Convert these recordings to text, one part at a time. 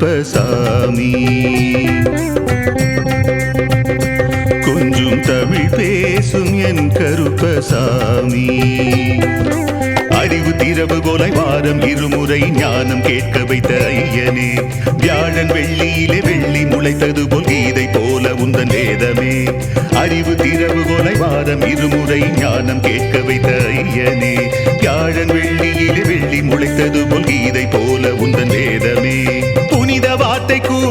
கருப்பசாமி கொஞ்சம் தமிழ் பேசும் என் கருப்பசாமி. அறிவு திரவு கொலை வாரம் இருமுறை ஞானம் கேட்க வைத்த ஐயனே. வியாழன் வெள்ளியிலே வெள்ளி முளைத்தது போல் கீதை போல உந்தன் வேதமே. அறிவு திரவு கொலை வாரம் இருமுறை ஞானம் கேட்க வைத்த ஐயனே. வியாழன் வெள்ளியிலே வெள்ளி முளைத்தது போல் கீதை போல உந்தன் வேதமே.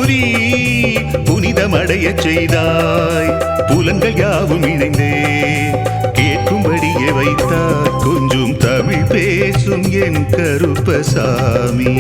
புனித புனிதமடைய செய்தாய். புலன்கள் யாவும் இணைந்தே கேட்கும்படியே வைத்தார். கொஞ்சம் தமிழ் பேசும் என் கருப்பசாமி.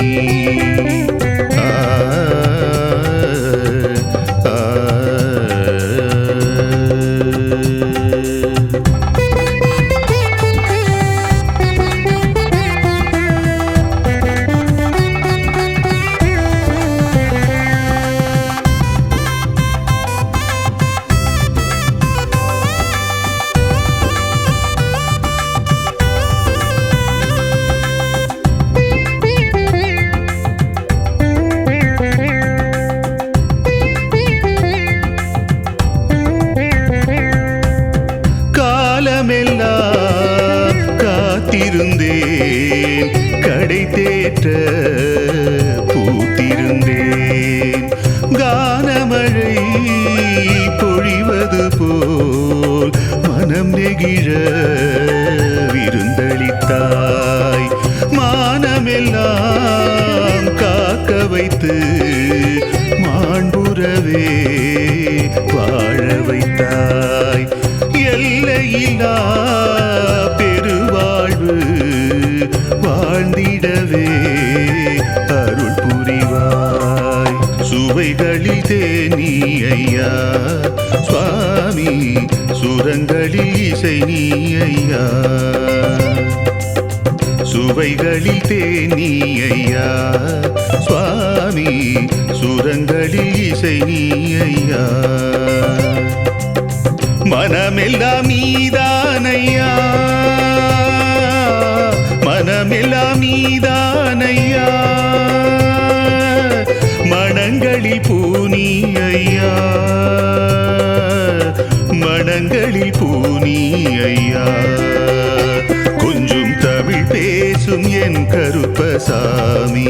பேசும் என் கருப்பசாமி.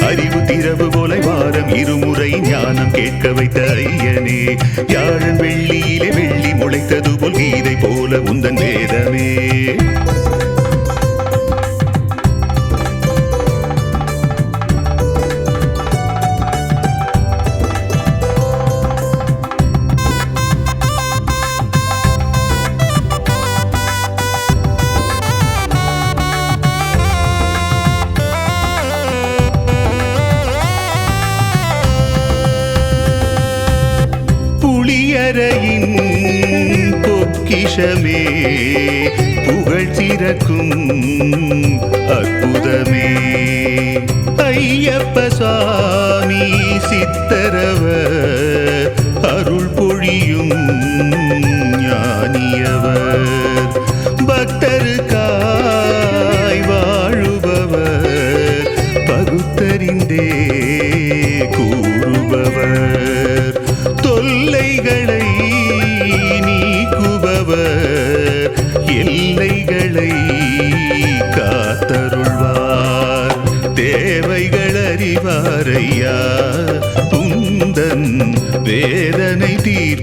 அறிவு திரவு போல வாரம் இருமுறை ஞானம் கேட்க வைத்த ஐயனே. யாழன் வெள்ளியிலே வெள்ளி முளைத்தது போல் கீதை போல உந்தன் வேதமே. அற்புதமே. ஐயப்ப சுவாமி சித்தரவ அருள் பொழியும் ஞானியவர். பக்தருக்கு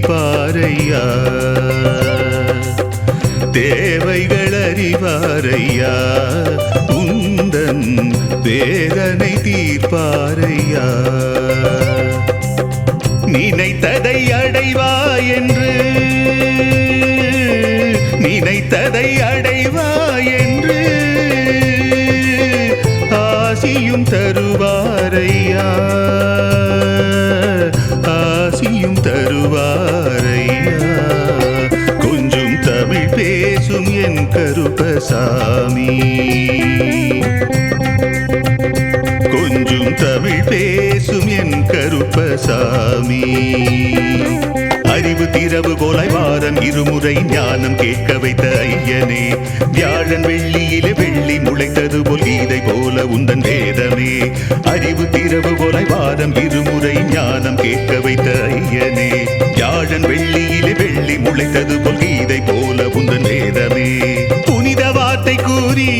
பாரையா தேவைகள் அறிவாரையா? உந்தன் வேதனை தீர்ப்பாரையா? நினைத்ததை அடைவா என்று நினைத்ததை அடை சாமி. அறிவு திரவு கோலை வாரம் இருமுறை ஞானம் கேட்க வைத்த ஐயனே. வியாழன் வெள்ளியிலே வெள்ளி முளைத்தது போல் கீதை போல உந்தன் வேதமே. அறிவு திரவு கோலை வாரம் இருமுறை ஞானம் கேட்க வைத்த ஐயனே. வியாழன் வெள்ளியிலே வெள்ளி முளைத்தது போல் கீதை போல உந்தன் வேதமே. புனித வார்த்தை கூறி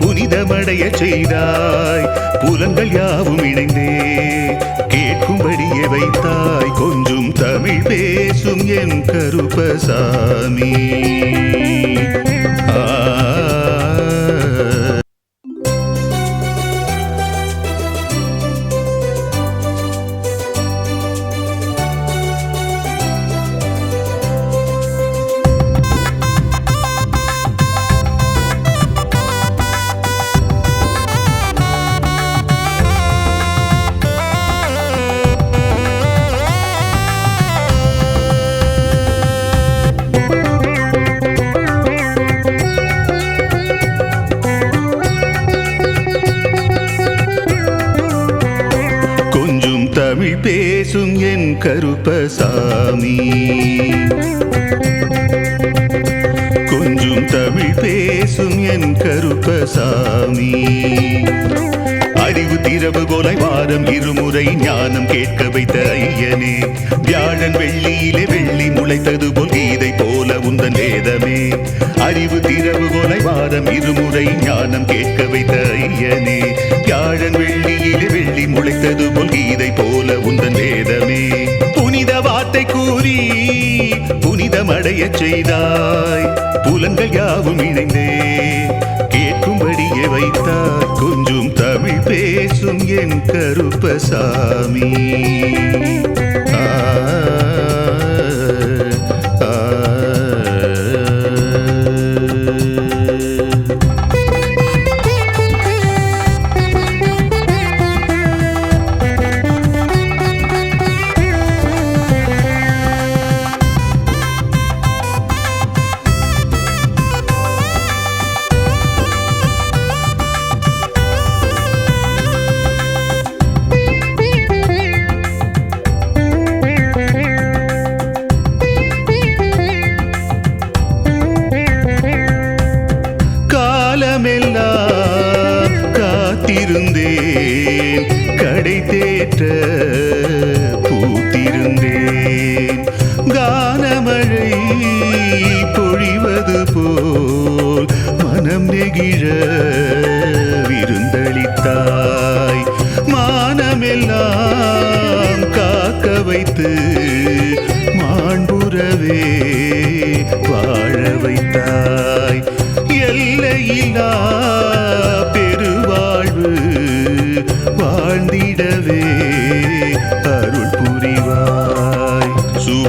புனிதமடைய செய்தாய். புலங்கள் யாவும் இணைந்தே. வைத்தாய் கொஞ்சம் தமிழ் பேசும் என் கருப்பசாமி. பேசும் என் கருப்பசாமி. கொஞ்சம் தமிழ் பேசும் என் கருப்பசாமி. அறிவு திரவு கொலை வாரம் இருமுறை ஞானம் கேட்க வைத்த ஐயனே. வியாழன் வெள்ளியிலே வெள்ளி முளைத்தது போல் கீதை போல உந்தன் வேதமே. அறிவு திரவு கொலை வாரம் இருமுறை ஞானம் கேட்க வைத்த ஐயனே. வியாழன் வெள்ளியிலே வெள்ளி முளைத்தது போல் கீதை போல புனிதமடைய செய்தாய். புலங்கள் யாவும் இணைந்தே. கேட்கும்படியே வைத்தார். கொஞ்சம் தமிழ் பேசும் என் கருப்பசாமி.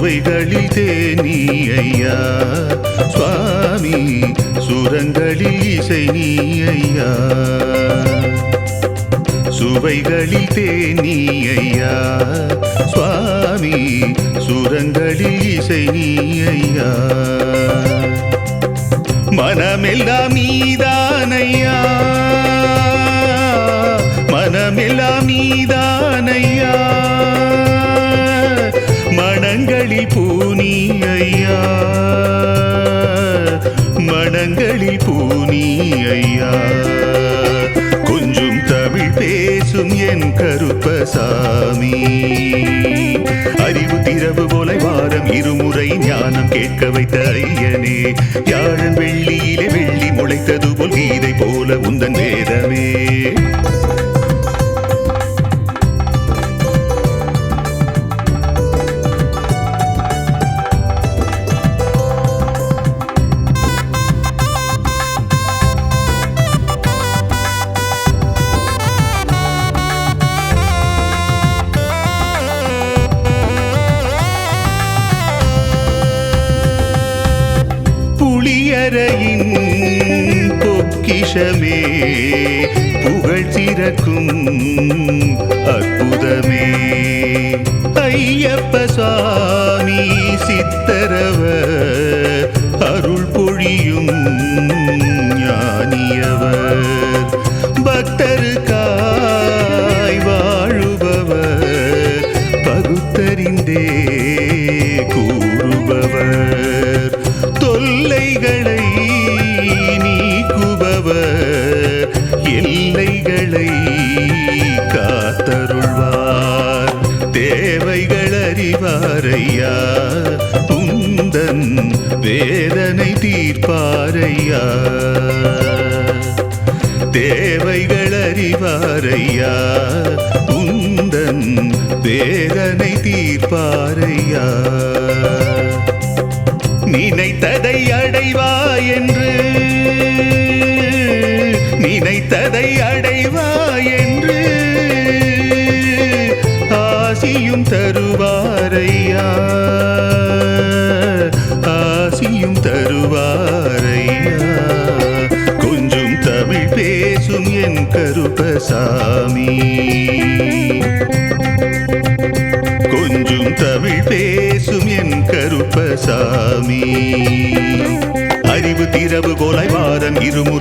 சுவைகளில் தேனி ஐயா சுவாமி சுரங்களில் இசை நீ ஐயா சுவைகளில் தேனி ஐயா சுவாமி சுரங்களில் இசை நீ ஐயா மனமெல்லாம் நீதானையா. மனமெல்லாம் நீதானையா. மணங்களில் பூனி ஐயா மணங்களில் பூனி ஐயா கொஞ்சம் தமிழ் பேசும் என் கருப்பசாமி. அறிவு திரவு போல வாரம் இருமுறை ஞானம் கேட்க வைத்த ஐயனே. யாழன் வெள்ளியிலே வெள்ளி முளைத்தது போல் கீதை போல உந்தன் வேதமே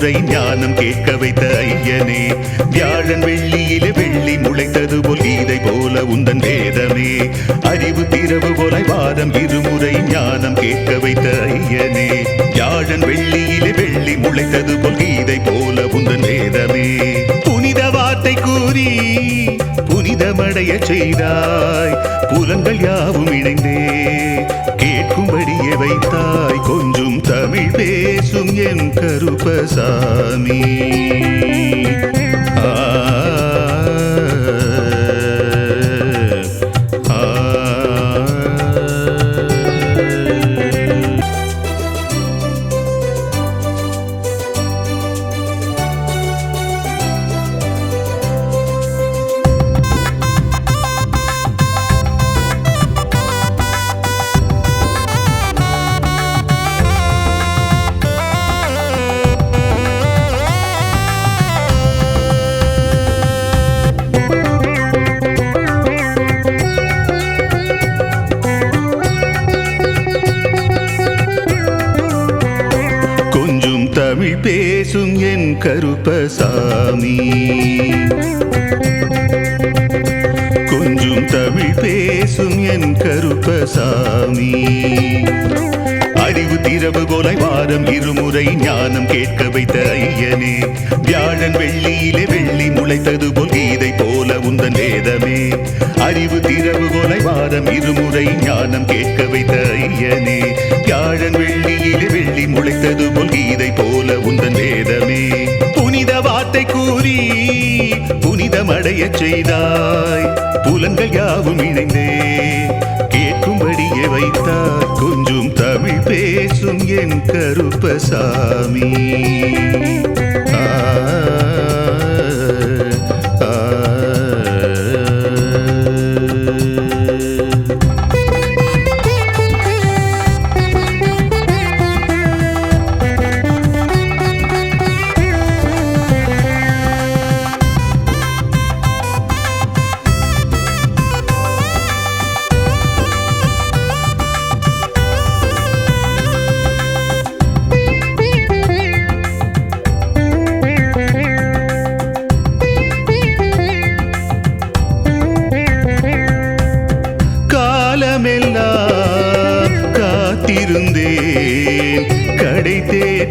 மனதை ஞானம் கேட்க வைத்த ஐயனே. வியாழன் வெள்ளியிலே வெள்ளி முளைத்தது போல் கீதை போல உந்தன் வேதமே. அறிவு திரவு போல வாரம் இருமுறை ஞானம் கேட்க வைத்த ஐயனே. வியாழன் வெள்ளியிலே வெள்ளி முளைத்தது போல் கீதை போல உந்தன் வேதமே. புனித வார்த்தை கூறி புனிதமடைய செய்தாய். புலங்கள் யாவும் இணைந்தே. கேட்கும்படியே வைத்தாய். கொஞ்சம் தமிழ் பேசும் என் கருப்பசாமி. பேசும் என் கருப்பசாமி. கொஞ்சம் தமிழ் பேசும் என் கருப்பசாமி. அறிவு திரவு கொலை வாரம் இருமுறை ஞானம் கேட்க வைத்த ஐயனே. வியாழன் வெள்ளியிலே வெள்ளி முளைத்தது போல் கீதை போல உந்தன் வேதமே. அறிவு திரவு கொலை வாரம் இருமுறை ஞானம் கேட்க வைத்த ஐயனே. வியாழன் வெள்ளி வெள்ளியிலே வெள்ளி முளைத்தது போல் கீதை போல உந்தன் வேதமே. புனித வார்த்தை கூறி புனிதமடைய செய்தாய். புலன்கள் யாவும் இணைந்தே. கேட்கும்படியே வைத்தார். கொஞ்சம் தமிழ் பேசும் என் கருப்பசாமி. ஆ,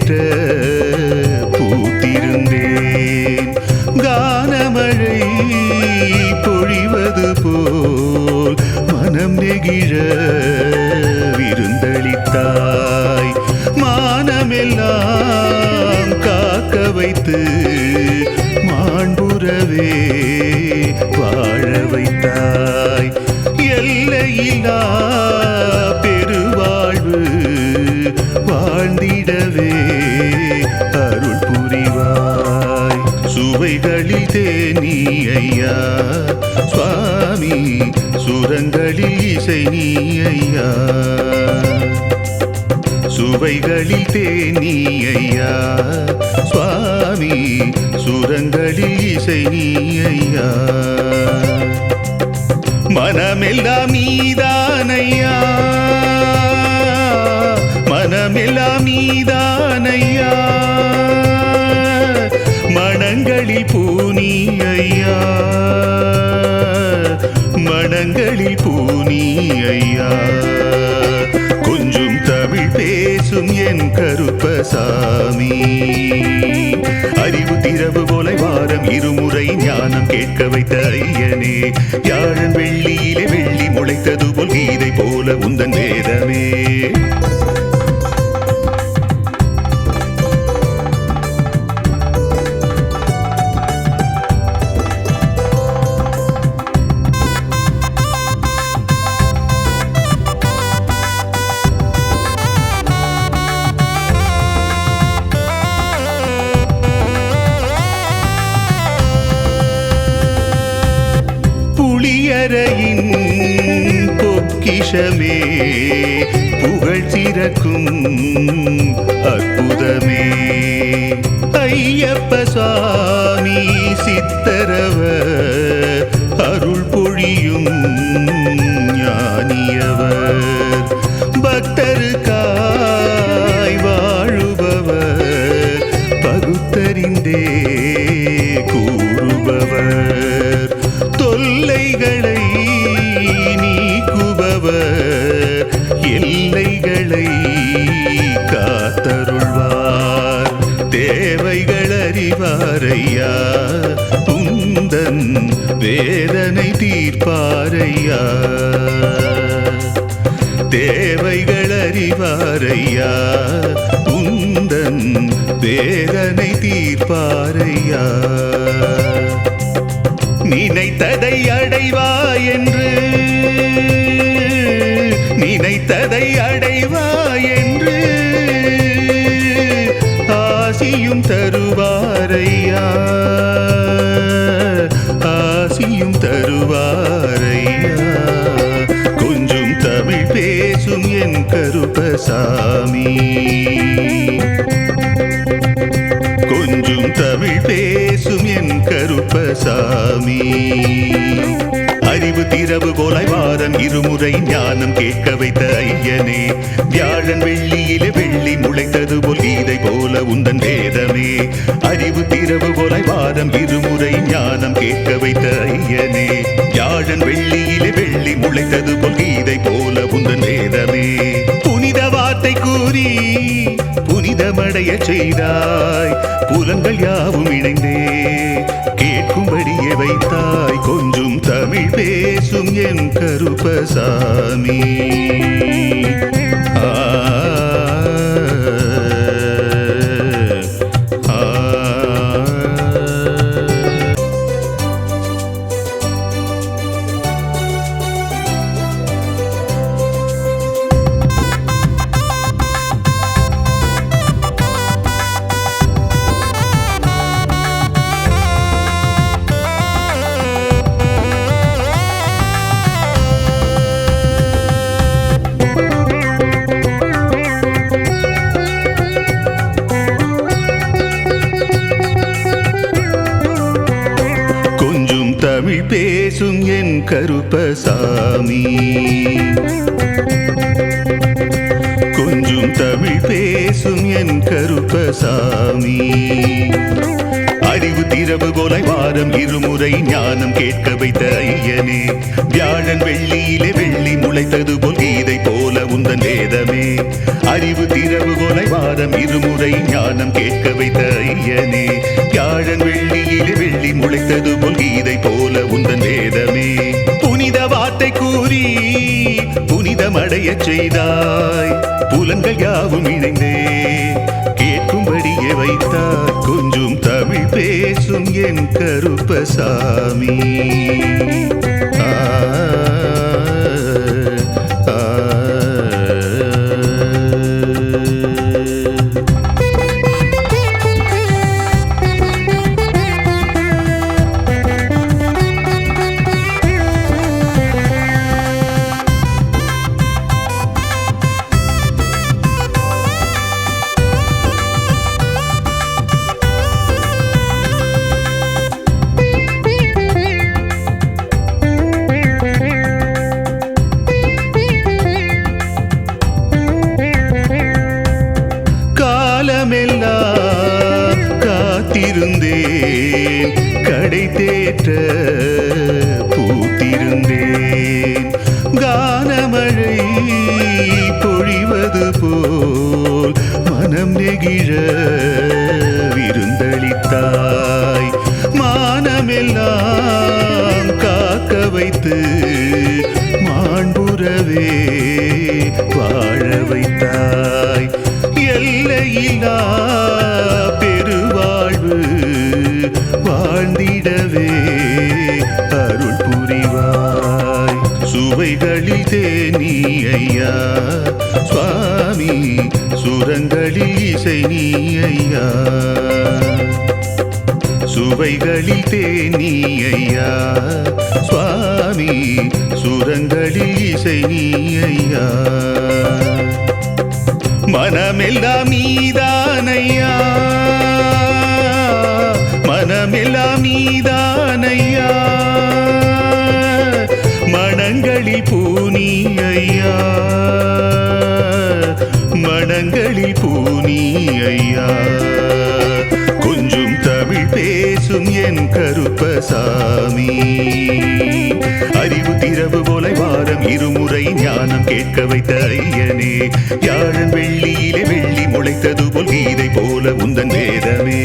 தேற்ற சுவாமி சுரங்களில் இசை நீ ஐயா. சுவைகளில் தேனீ ஐயா. சுவாமி சுரங்களில் இசை நீ ஐயா. மனமெல்லாம் நீதானையா. மனமெல்லாம் நீதானையா ஐயா. மடங்களில் பூனி ஐயா. கொஞ்சம் தமிழ் பேசும் என் கருப்பசாமி. அறிவு திரவு போல வாரம் இருமுறை ஞானம் கேட்க வைத்த ஐயனே. யாழன் வெள்ளியிலே வெள்ளி முளைத்தது போல் கீதை போல உந்தன் அறிவாரையா தேவைகள் அறிவாரையா. துந்தன் வேதனை தீர்ப்பாரையா. நினைத்ததை அடைவா என்று சாமி. கொஞ்சம் தமிழ் பேசும் என் கருப்பசாமி. அறிவு திரவு போலாய் வாரம் இருமுறை ஞானம் கேட்க வைத்த ஐயனே. வியாழன் வெள்ளியிலே வெள்ளி முளைத்தது போல் கீதை போல உந்தன் வேதமே. அறிவு திரவு போலாய் வாரம் இருமுறை ஞானம் கேட்க வைத்த ஐயனே. வியாழன் வெள்ளியிலே வெள்ளி முளைத்தது போல் கீதை போல உந்தன் வேதமே. வார்த்தை கூறி புனிதமடைய செய்தாய். புலன்கள் யாவும் இணைந்தே கேட்கும்படியே வைத்தாய் கொஞ்சம் தமிழ் பேசும் என் கருப்பசாமி. கருப்பசாமி. கொஞ்சம் தமிழ் பேசும் என் கருப்பசாமி. இரவு திரவு போலை வாரம் இருமுறை ஞானம் கேட்க வைத்த ஐயனே. வியாழன் வெள்ளியிலே வெள்ளி முளைத்தது போல் கீதை போல உந்தன் வேதமே. அறிவு திரவு போலை வாரம் இருமுறை ஞானம் கேட்க வைத்த ஐயனே. வியாழன் வெள்ளியிலே வெள்ளி முளைத்தது போல் கீதை போல உந்தன் வேதமே. புனித வார்த்தை கூறி புனிதமடைய செய்தாய். புலன்கள் யாவும் இணைந்தே. என் கருப்பசாமி. ஆ, காலமெல்லாம் காத்திருந்தேன். கடை தேற்ற பூத்திருந்தேன். கானமழை பொழிவது போல் மனம் நெகிழ எல்லையில்லா பெருவாழ்வு வாழ்ந்திடவே. அருள் புரிவாய். சுவைகளில் தேனி ஐயா. சுவாமி சுரங்களில் இசை நீ ஐயா. சுவைகளில் தேனி ஐயா. சுவாமி சுரங்களில் இசை நீ ஐயா. மனமெல்லாம் நீதானையா? மனமெல்லாம் நீதானையா? மனங்களில் பூனி ஐயா மனங்களில் பூனி ஐயா கொஞ்சம் தமிழ் பேசும் என் கருப்பசாமி. அறிவு திரவு போல வாரம். இருமுறை ஞானம் கேட்க வைத்த ஐயனே யாழன் வெள்ளியிலே வெள்ளி முளைத்தது போல் கீதை போல உந்தன் வேதமே.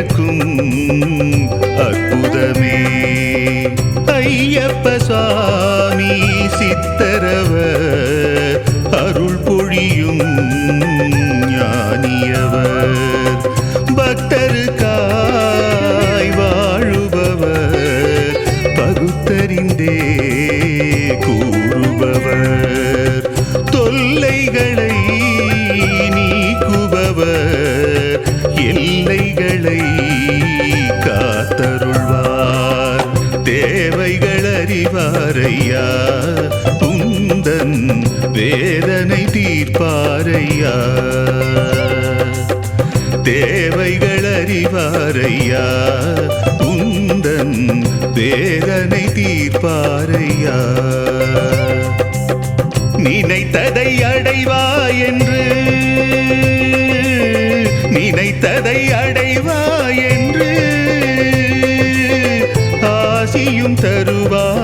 புகழ் தேவைகள் அறிவாரையா? துந்தன் வேதனை தீர்ப்பாரையா? நினைத்ததை அடைவா என்று நினைத்ததை அடைவா என்று ஆசியும் தருவா.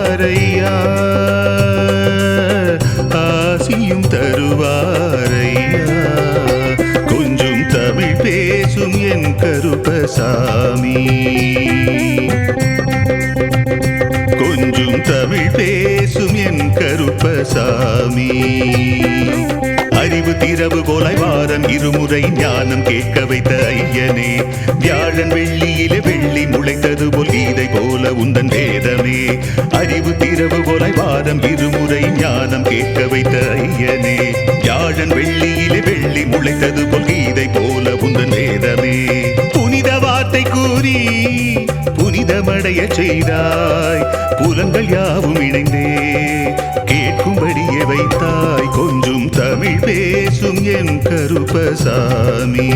கொஞ்சம் தமிழ் பேசும் என் கருப்பசாமி. அறிவு திரவு போலாய் வாரம் இருமுறை ஞானம் கேட்க வைத்த ஐயனே. வியாழன் வெள்ளியிலே வெள்ளி முளைத்தது போல் கீதை போல உந்தன் வேதமே. அறிவு திரவு போலாய் வாரம் இருமுறை ஞானம் கேட்க வைத்த ஐயனே. புனிதமடைய செய்தாய். புலங்கள் யாவும் இணைந்தே. கேட்கும்படியே வைத்தாய் கொஞ்சம் தமிழ் பேசும் என் கருப்பசாமி.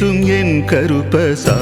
பேசும் என் கருப்பசா